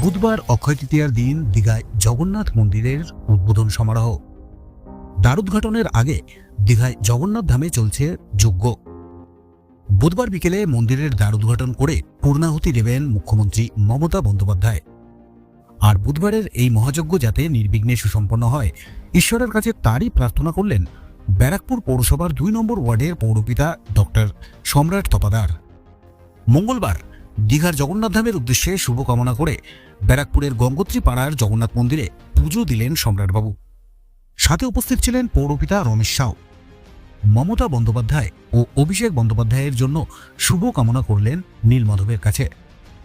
বুধবার অক্ষয় তৃতীয়ার দিন দীঘায় জগন্নাথ মন্দিরের উদ্বোধন সমারোহ। দ্বারোদ্ঘাটনের আগে দীঘায় জগন্নাথ ধামে চলছে যজ্ঞ। বুধবার বিকেলে মন্দিরের দ্বার উদ্ঘাটন করে পূর্ণাহুতি দেবেন মুখ্যমন্ত্রী মমতা বন্দ্যোপাধ্যায়। আর বুধবারের এই মহাযজ্ঞ যাতে নির্বিঘ্নে সুসম্পন্ন হয়, ঈশ্বরের কাছে তারই প্রার্থনা করলেন ব্যারাকপুর পৌরসভার দুই নম্বর ওয়ার্ডের পৌরপিতা ডক্টর সম্রাট তপাদার। মঙ্গলবার দীঘার জগন্নাথ ধামের উদ্দেশ্যে শুভকামনা করে ব্যারাকপুরের গঙ্গোত্রী পাড়ার জগন্নাথ মন্দিরে পুজো দিলেন সম্রাটবাবু। সাথে উপস্থিত ছিলেন পৌরপিতা রমেশ সাউ। মমতা বন্দ্যোপাধ্যায় ও অভিষেক বন্দ্যোপাধ্যায়ের জন্য শুভ কামনা করলেন নীলমাধবের কাছে।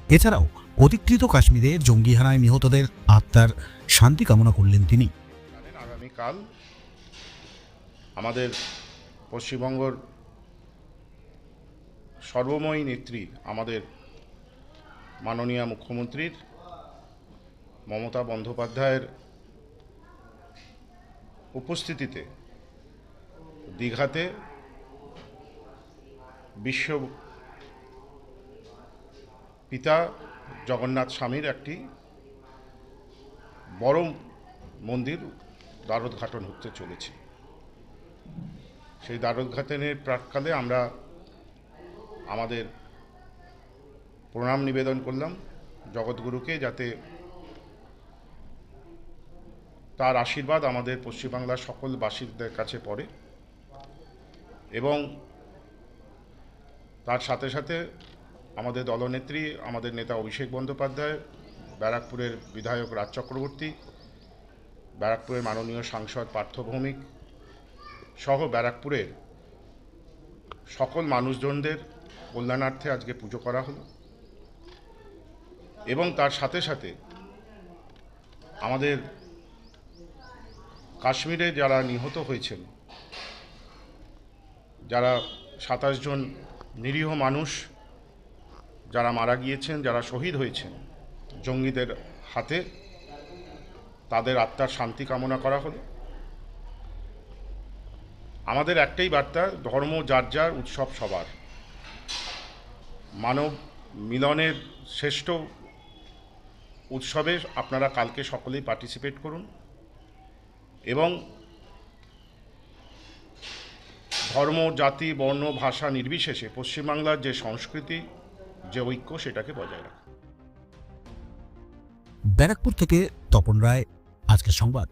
এছাড়াও অধিকৃত কাশ্মীরের জঙ্গিহানায় নিহতদের আত্মার শান্তি কামনা করলেন তিনি। আগামীকাল আমাদের পশ্চিমবঙ্গর সর্বময়ী নেত্রী আমাদের মাননীয় মুখ্যমন্ত্রীর মমতা বন্দ্যোপাধ্যায়ের উপস্থিতিতে দীঘাতে বিশ্ব পিতা জগন্নাথ স্বামীর একটি বড় মন্দির দ্বারোদ্ঘাটন হতে চলেছে। সেই দ্বারোদ্ঘাটনের প্রাককালে আমরা আমাদের প্রণাম নিবেদন করলাম জগৎগুরুকে যাতে তার আশীর্বাদ আমাদের পশ্চিমবাংলার সকল বাসীদের কাছে পড়ে এবং তার সাথে সাথে আমাদের দলনেত্রী, আমাদের নেতা অভিষেক বন্দ্যোপাধ্যায়, ব্যারাকপুরের বিধায়ক রাজ চক্রবর্তী, ব্যারাকপুরের মাননীয় সাংসদ পার্থ ভৌমিক সহ ব্যারাকপুরের সকল মানুষজনদের কল্যাণার্থে আজকে পুজো করা হলো। এবং তার সাথে সাথে আমাদের কাশ্মীরে যারা নিহত হয়েছেন, যারা সাতাশ জন নিরীহ মানুষ যারা মারা গিয়েছেন, যারা শহীদ হয়েছেন জঙ্গিদের হাতে, তাদের আত্মার শান্তি কামনা করা হলো। আমাদের একটাই বার্তা, ধর্ম যার যার উৎসব সবার। মানব মিলনের শ্রেষ্ঠ উৎসবে আপনারা কালকে সকলেই পার্টিসিপেট করুন এবং ধর্ম, জাতি, বর্ণ, ভাষা নির্বিশেষে পশ্চিমবাংলার যে সংস্কৃতি, যে ঐক্য সেটাকে বজায় রাখুন। ব্যারাকপুর থেকে তপন রায়, আজকের সংবাদ।